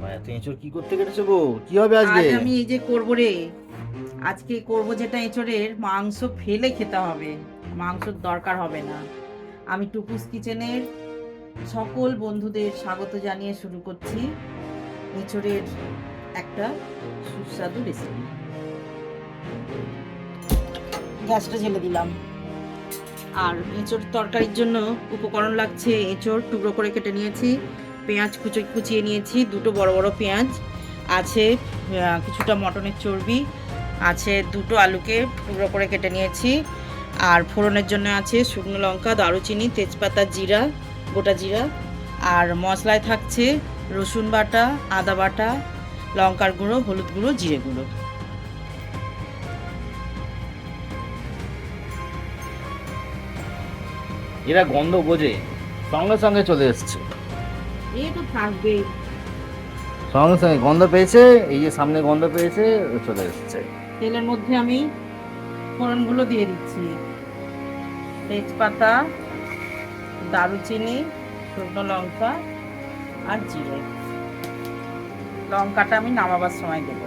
বাবা এত এঁচড় কি করতে কেটেছো গো কি হবে আজকে? আজ আমি এই যে করব রে আজকে করব যেটা এঁচড়ের মাংস ফেলে খেতে হবে। মাংসর দরকার হবে না। আমি টুকুস কিচেনের সকল বন্ধুদের স্বাগত জানিয়ে শুরু করছি এঁচড়ের একটা সুস্বাদু রেসিপি গ্যাসটা জ্বেলে দিলাম। আর এঁচড় তরকারির জন্য উপকরণ লাগছে এঁচড় টুকরো করে কেটে নিয়েছি। পেঁয়াজ কুচি কুচিয়ে নিয়েছি, দুটো বড় বড় পেঁয়াজ, আছে কিছুটা মটনের চর্বি, আছে দুটো আলুকে টুকরো করে কেটে নিয়েছি, আর ফোড়নের জন্য আছে শুকনো লঙ্কা, দারুচিনি, তেজপাতা জিরা, গোটা জিরা, আর মশলায় থাকছে রসুন বাটা, আদা বাটা, লঙ্কার গুঁড়ো, হলুদ গুঁড়ো, জিরে গুঁড়ো। এরা গন্ধ বোঝে, সঙ্গে সঙ্গে চলে এসছে। এই তো থাকবেই সঙ্গে সঙ্গে গন্ধ পেয়েছে এই যে সামনে গন্ধ পেয়েছে চলে এসছে। তেলের মধ্যে আমি ফোড়নগুলো দিয়ে দিচ্ছি। তেজপাতা দারুচিনি শুকনো লঙ্কা আর জিরে। লঙ্কাটা আমি নামাবার সময় দেবো।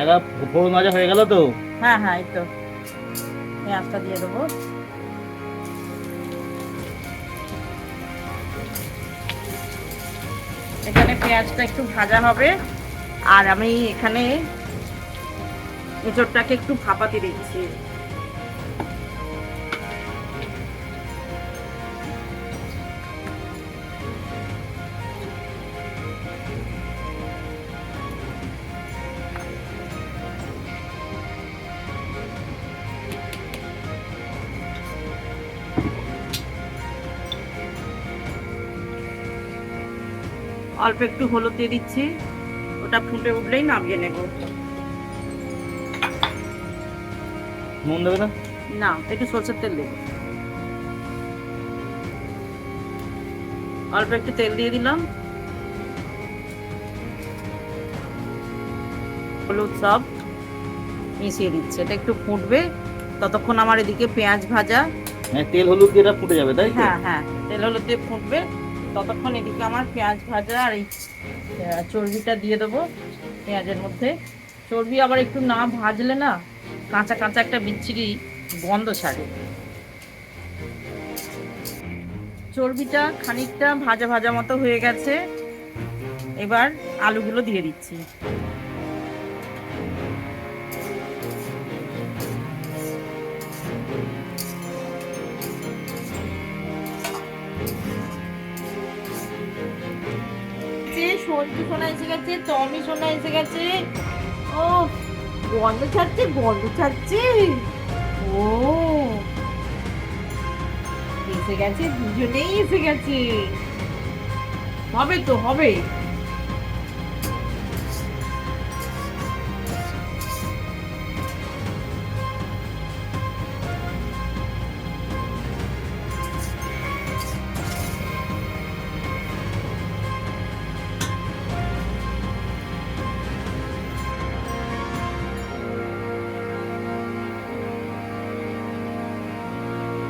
এরা ফোড়ন ভাজা হয়ে গেল তো? হ্যাঁ হ্যাঁ এই তো। পেঁয়াজটা দিয়ে দেবো। এখানে পেঁয়াজটা একটু ভাজা হবে। আর আমি এখানে এঁচড়টাকে একটু ফাঁপাতে দিচ্ছি। অল্প একটু হলুদ দিয়ে দিচ্ছি। ওটা ফুটে উঠলেই নামিয়ে নেব। নুন দেবে না? না একটু সরষের তেল দেবো। অল্প একটু তেল দিয়ে দিলাম। হলুদ সব মিশিয়ে দিচ্ছে। এটা একটু ফুটবে। ততক্ষণ আমার এদিকে পেঁয়াজ ভাজা। হ্যাঁ তেল হলুদ দিয়ে এটা ফুটে যাবে তাই হ্যাঁ হ্যাঁ তেল হলুদ দিয়ে ফুটবে। ততক্ষণ এদিকে আমার পেঁয়াজ ভাজা আর এই চর্বিটা দিয়ে দেবো পেঁয়াজের মধ্যে। চর্বি আবার একটু না ভাজলে না কাঁচা কাঁচা একটা বিচ্ছিরি গন্ধ ছাড়ে। চর্বিটা খানিকটা ভাজা ভাজা মতো হয়ে গেছে। এবার আলুগুলো দিয়ে দিচ্ছি। সঞ্জু সোনা এসে গেছে, টমি সোনা এসে গেছে। ও গন্ধ ছাড়ছে গন্ধ ছাড়ছে। ও, এসে গেছে, দুজনেই এসে গেছে। হবে তো, হবে।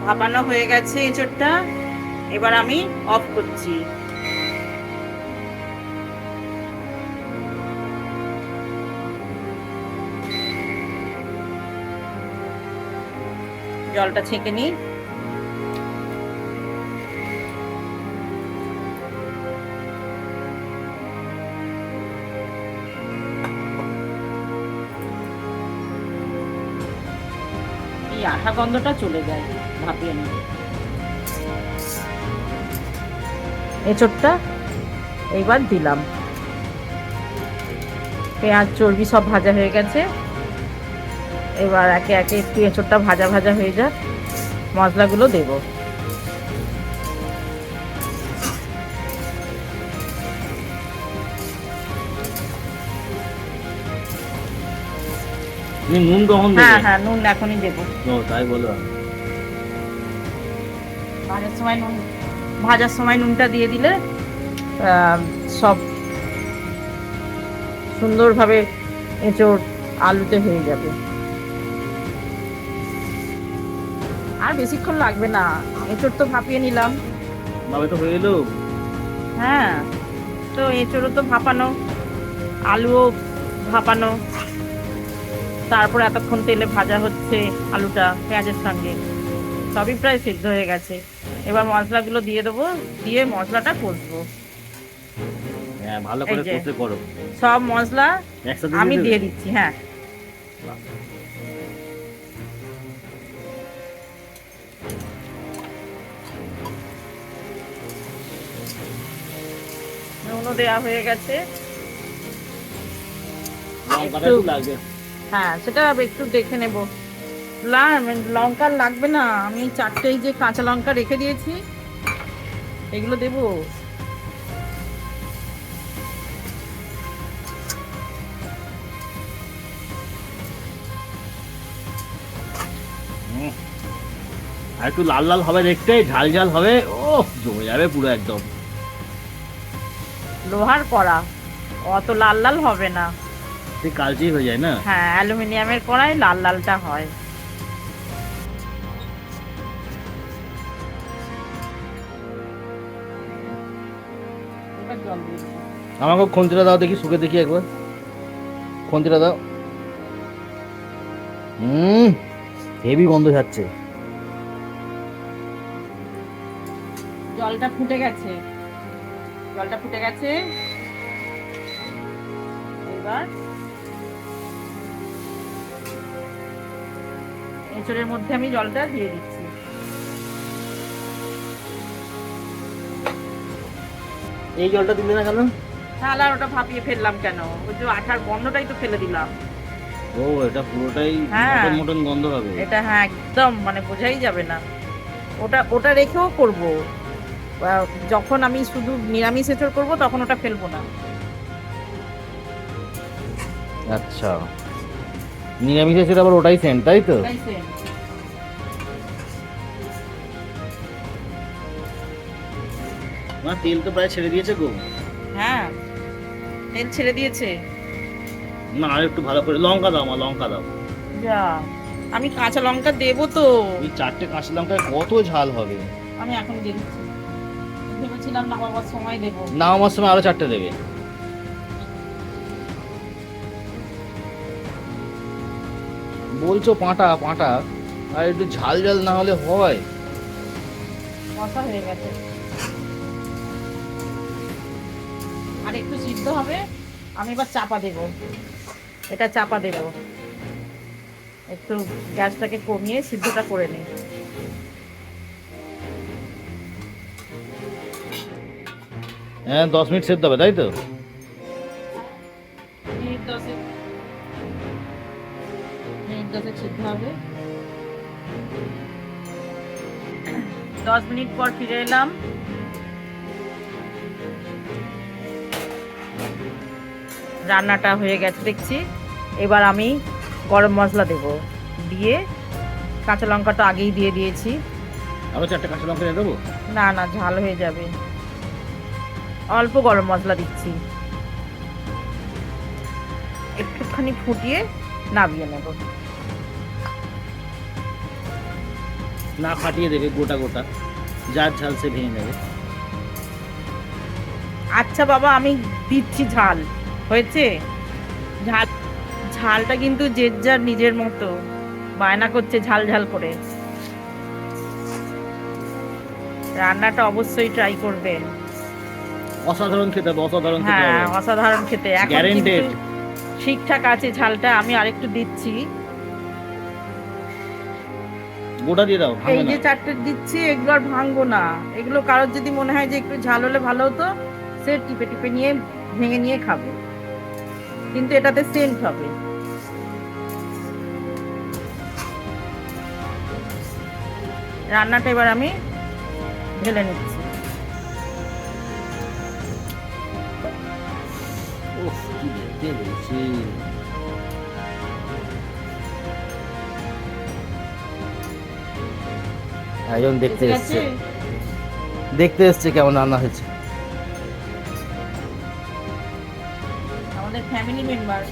ভাপানো হয়ে গেছে এঁচড়টা। এবার আমি অফ করছি। জলটা ছেঁকে নিই। এই আঠা গন্ধটা চলে যায়। ভাপিয়ে নিয়ে এঁচড়টা এইবার দিলাম। পেঁয়াজ চর্বি সব ভাজা হয়ে গেছে। এবার একে একে একটু এঁচড়টা ভাজা ভাজা হয়ে যাক। মশলাগুলো দেবো। নুন হ্যাঁ হ্যাঁ নুন এখনই দেবো। তাই বলো। ভাজার সময় নুন ভাজার সময় নুনটা দিয়ে দিলে সব সুন্দরভাবে এঁচড় আলুতে হয়ে যাবে। আর বেশিক্ষণ লাগবে না এঁচড় তো ভাপিয়ে নিলাম। ভাবে তো হয়ে এলো। হ্যাঁ তো এঁচড়ও তো ভাপানো আলুও ভাপানো। তারপর এতক্ষণ তেলে ভাজা হচ্ছে আলুটা পেঁয়াজের সঙ্গে। সবই প্রায় সিদ্ধ হয়ে গেছে। এবার মশলাগুলো দিয়ে দেবো দিয়ে মশলাটা কষবো। হ্যাঁ ভালো করে কষে করো। সব মশলা আমি দিয়ে দিচ্ছি হ্যাঁ। নুনও দেওয়া হয়ে গেছে। হ্যাঁ সেটা একটু দেখে নেব। লঙ্কা লাগবে না। আমি চারটে যে কাঁচা লঙ্কা রেখে দিয়েছি এগুলো দেবো। আর একটু লাল লাল হবে দেখতে ঝাল ঝাল হবে। ও জমে যাবে পুরো একদম। লোহার কড়া অত লাল লাল হবে না। কালচেই হয়ে যায় না? হ্যাঁ অ্যালুমিনিয়ামের কড়াই লাল লালটা হয়। আমাকে খন্তিটা দাও দেখি শুকে দেখি একবার। খন্তিটা দাও। হুম হেভি গন্ধ যাচ্ছে জলটা ফুটে গেছে। জলটা ফুটে গেছে। এবার এঁচড়ের মধ্যে আমি জলটা দিয়ে দিচ্ছি। এই জলটা দিলে না কেন? তাহলে আর ওটা ভাপিয়ে ফেললাম কেন? ওই যে আঠার গন্ধটাই তো ফেলে দিলাম। ও এটা পুরোটাই হ্যাঁ। মটন মটন গন্ধ হবে এটা হ্যাঁ একদম মানে বোঝাই যাবে না। ওটা ওটা রেখেও করব। যখন আমি শুধু নিরামিষ এঁচড় করব তখন ওটা ফেলব না। আচ্ছা। নিরামিষে আবার ওটাই সেন্ট তাই তো? তেল তো প্রায় ছেড়ে দিয়েছে গো। হ্যাঁ। তেল ছেড়ে দিয়েছে? না আর একটু ভালো করে লঙ্কা দাও আমার লঙ্কা দাও। যা আমি কাঁচা লঙ্কা দেবো তো। এই চারটে কাঁচা লঙ্কায় কত ঝাল হবে? আমি এখন দিয়ে দিচ্ছি। ভেবেছিলাম না বাবার সময় দেবো। না আমার সময় আরও চারটে দেবে। বলছো পাঁটা পাঁটা। আর একটু ঝাল ঝাল না হলে হয়। মশা হয়ে গেছে। আর একটু সিদ্ধ হবে আমি এবার চাপা দেব। এটা চাপা দেব। একটু গ্যাসটাকে কমিয়ে সিদ্ধটা করে নিই। হ্যাঁ দশ মিনিট সেদ্ধ হবে তাই তো? মিনিট দশেক মিনিট দশেক সিদ্ধ হবে। দশ মিনিট পর ফিরে এলাম। রান্নাটা হয়ে গেছে দেখছি। এবার আমি গরম মশলা দেব। দিয়ে কাঁচা লঙ্কাটা আগেই দিয়ে দিয়েছি। আরও চারটে কাঁচা লঙ্কা দেবো? না না ঝাল হয়ে যাবে। অল্প গরম মশলা দিচ্ছি। একটুখানি ফুটিয়ে নামিয়ে নেব। না ফাটিয়ে দেবে গোটা গোটা। যার ঝাল সে ভেঙে যাবে আচ্ছা বাবা আমি দিচ্ছি ঝাল। হয়েছে? ঝাল ঝালটা কিন্তু যে যার নিজের মতো। বায়না করছে ঝাল ঝাল করে। রান্নাটা অবশ্যই ট্রাই করবে। অসাধারণ খেতে হবে অসাধারণ খেতে হ্যাঁ অসাধারণ খেতে। এখন Guaranteed. ঠিকঠাক আছে ঝালটা আমি আরেকটু দিচ্ছি। গোটা দিয়ে দাও এই যে চারটে দিচ্ছি এগুলো আর ভাঙবো না। এগুলো কারোর যদি মনে হয় যে একটু ঝাল হলে ভালো হতো সে টিপে টিপে নিয়ে ভেঙে নিয়ে খাবে। কিন্তু এটাতে সেন্ট হবে। রান্নাটা এবার আমি ঢেলে নিচ্ছি। একজন দেখতে এসছে। দেখতে এসছে কেমন রান্না হয়েছে। family member.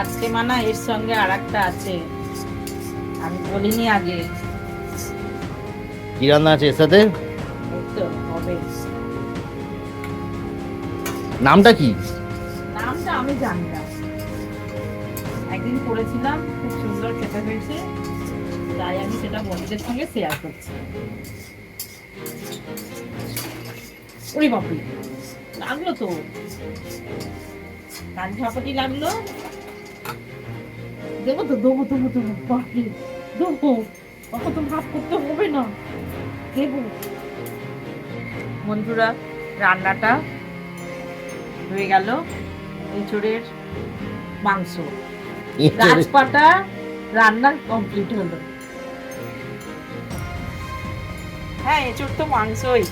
আজকে মানা এর সঙ্গে আর একটা আছে। আমি বলিনি আগে। কি রান্না আছে এর সাথে? নামটা কি? নামটা আমি জানি না। একদিন করেছিলাম, খুব সুন্দর খেতে হয়েছে, তাই আমি সেটা বন্ধুদের সঙ্গে শেয়ার করছি। ওরে বাপরে, লাগল তো। কান ঝাপটি লাগল। দেবো তো, দেবো দেবো দেবো, বাপরে, দেবো বাবা তো ভাব করতে হবে না। দেবো। বন্ধুরা, রান্নাটা হয়ে গেল। এঁচড়ের মাংস। গাছপাটা রান্না কমপ্লিট হলো। হ্যাঁ এঁচড় তো মাংসই।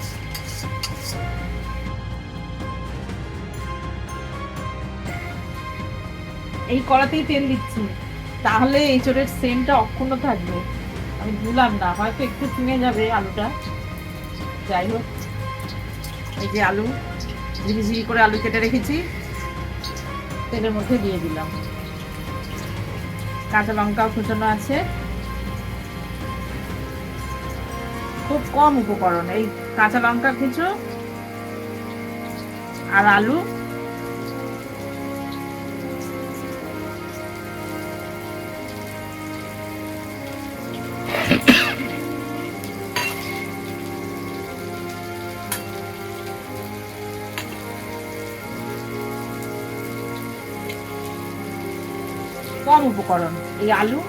এই কড়াতেই তেল দিচ্ছি। তাহলে এই চোরের সেন্টটা অক্ষুণ্ণ থাকবে। আমি ভুলাম না হয়তো একটু চিনে যাবে আলুটা। যাই হোক এই যে আলু ঝিরি ঝিরি করে আলু কেটে রেখেছি। তেলের মধ্যে দিয়ে দিলাম। কাঁচা লঙ্কাও ফুটানো আছে। খুব কম উপকরণ, এই কাঁচা লঙ্কা কিছু আর আলু। কম উপকরণ। এই আলু,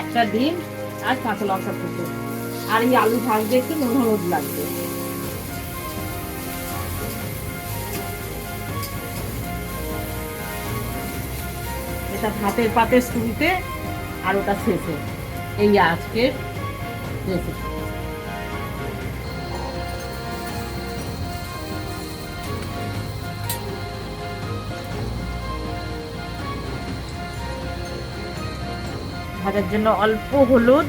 একটা ডিম আর কাঁচা লঙ্কা কুচো। আর এই আলু ভাজতে একটু নুন, হলুদ লাগবে। এটা ভাতের পাতে শুরুতে আর ওটা শেষে। এই আজকের রেসিপি ভাজার জন্য অল্প হলুদ।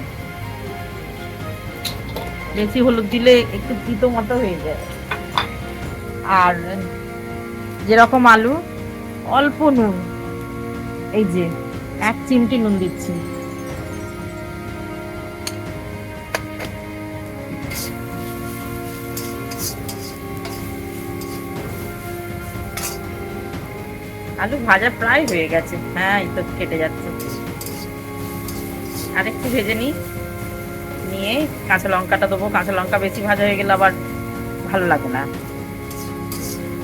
বেশি হলুদ দিলে একটু তিতো মতো হয়ে যায়। আর যেরকম আলু, অল্প নুন। এই যে, এক চিমটি নুন দিচ্ছি। আলু ভাজা প্রায় হয়ে গেছে। হ্যাঁ এই তো কেটে যাচ্ছে। আরেকটু ভেজে নিই। নিয়ে কাঁচা লঙ্কাটা দেবো। কাঁচা লঙ্কা বেশি ভাজা হয়ে গেলে আবার ভালো লাগে না।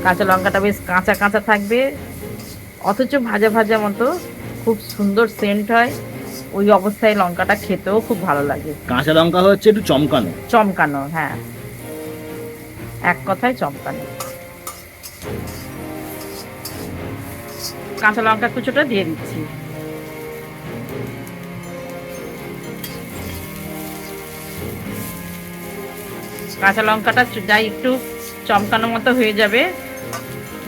কাঁচা লঙ্কাটা বেশ কাঁচা কাঁচা থাকবে। অথচ ভাজা ভাজা মতো খুব সুন্দর সেন্ট হয়। ওই অবস্থায় লঙ্কাটা খেতেও খুব ভালো লাগে। কাঁচা লঙ্কা হচ্ছে একটু চমকানো। চমকানো হ্যাঁ। এক কথায় চমকানো। কাঁচা লঙ্কা কুচোটা দিয়ে দিচ্ছি। কাঁচা লঙ্কাটা যাই একটু চমকানো মতো হয়ে যাবে,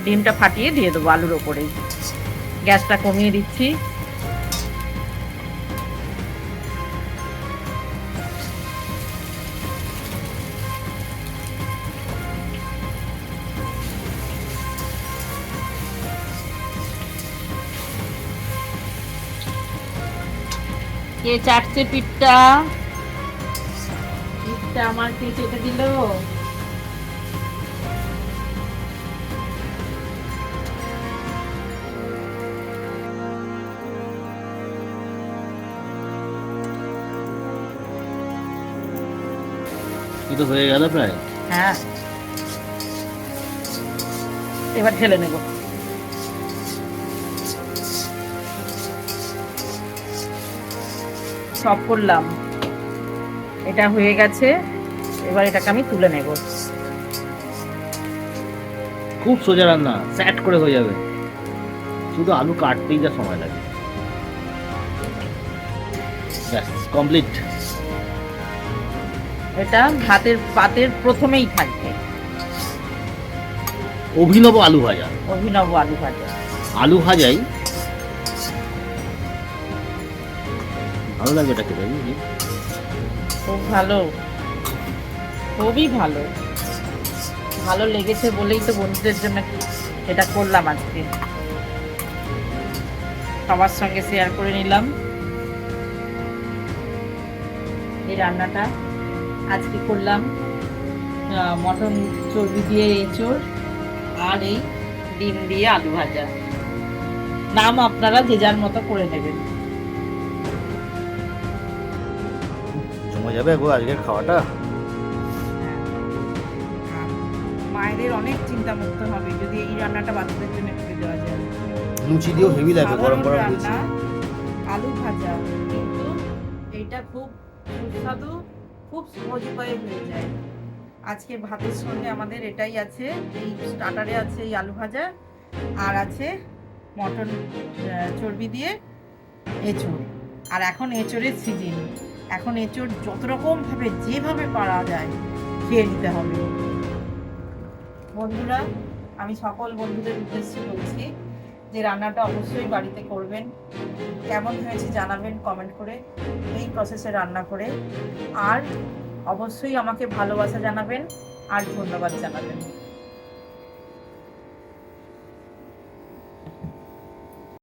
ডিমটা ফাটিয়ে দিয়ে দেবো আলুর ওপরেই গ্যাসটা কমিয়ে দিচ্ছি। কে চাটছে পিঠটা পিঠটা আমার কে চেটে দিল? তো হয়ে গেল প্রায়। হ্যাঁ। এবার ঢেলে নেব। সব করলাম। এটা হয়ে গেছে। এবার এটাকে আমি তুলে নেব। খুব সোজা রান্না স্যাট করে হয়ে যাবে। শুধু আলু কাটতেই যা সময় লাগে। কমপ্লিট এটা ভাতের পাতের প্রথমেই থাকবে। অভিনব আলু ভাজা। অভিনব আলু ভাজা। আলু ভাজাই। ভালো লাগবে এটা খেতে খুব ভালো। খুবই ভালো। ভালো লেগেছে বলেই তো বন্ধুদের জন্য এটা করলাম আজকে। সবার সঙ্গে শেয়ার করে নিলাম। এই রান্নাটা আজকে করলাম। মটন চর্বি দিয়ে এঁচড় আর এই ডিম দিয়ে আলু ভাজা। নাম আপনারা যে যার মতো করে নেবেন। জমে যাবে গো আজকের খাওয়াটা। মায়েদের অনেক চিন্তা মুক্ত হবে যদি এই রান্নাটা বাচ্চাদের জন্য করে দেওয়া যায়। লুচি দিয়েও হেভি লাগবে গরম গরম লুচি। আলু ভাজা কিন্তু এইটা খুব সুস্বাদু খুব সহজ উপায়ে হয়ে যায়। আজকে ভাতের সঙ্গে আমাদের এটাই আছে এই স্টার্টারে আছে এই আলু ভাজা আর আছে মটন চর্বি দিয়ে এঁচড়। আর এখন এঁচড়ের সিজন। এখন এঁচড় যত রকম ভাবে যেভাবে পারা যায়, খেয়ে নিতে হবে। বন্ধুরা, আমি সকল বন্ধুদের উদ্দেশ্যে বলছি যে রান্নাটা অবশ্যই বাড়িতে করবেন। কেমন হয়েছে জানাবেন কমেন্ট করে এই প্রসেসে রান্না করে। আর অবশ্যই আমাকে ভালোবাসা জানাবেন আর ধন্যবাদ জানাবেন।